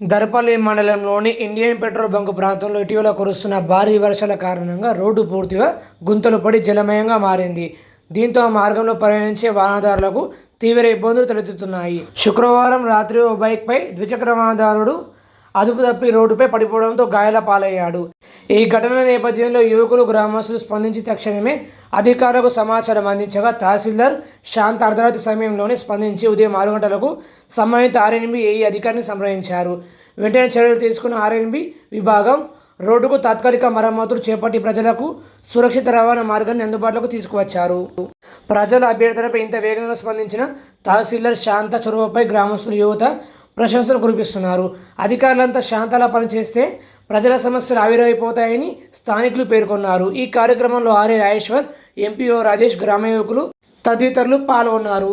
దర్పల్లి మండలంలోని Indian petrol bunk ప్రాంతంలో ఇటీవల కురుస్తున్న భారీ వర్షాల కారణంగా రోడ్డు పూర్తిగా గుంతలు పడి జలమయంగా మారింది. దీంతో ఆ మార్గంలో ప్రయాణించే వాహనదారులకు తీవ్ర ఇబ్బందులు తలెత్తుతున్నాయి. శుక్రవారం రాత్రి ఓ బైక్పై ద్విచక్ర వాహనదారుడు అదుపు తప్పి రోడ్డుపై పడిపోవడంతో గాయాల పాలయ్యాడు. ఈ ఘటన నేపథ్యంలో యువకులు గ్రామస్తులు స్పందించి తక్షణమే అధికారులకు సమాచారం అందించగా తహసీల్దార్ శాంత అర్ధరాత్రి సమయంలోనే స్పందించి ఉదయం ఆరు గంటలకు సంబంధిత ఆర్ఎన్బి ఏఈ అధికారిని సంప్రదించారు. వెంటనే చర్యలు తీసుకున్న ఆర్ఎన్బి విభాగం రోడ్డుకు తాత్కాలిక మరమ్మతులు చేపట్టి ప్రజలకు సురక్షిత రవాణా మార్గాన్ని అందుబాటులోకి తీసుకువచ్చారు. ప్రజల అభ్యర్థనపై ఇంత వేగంగా స్పందించిన తహసీల్దార్ శాంత చొరవపై గ్రామస్తులు యువత ప్రశంసలు కురిపిస్తున్నారు. అధికారులంతా శాంతలా పనిచేస్తే ప్రజల సమస్యలు ఆవిరైపోతాయని స్థానికులు పేర్కొన్నారు. ఈ కార్యక్రమంలో ఆర్ఏ రాజేశ్వర్ ఎంపీఓ రాజేష్ గ్రామ యువకులు తదితరులు పాల్గొన్నారు.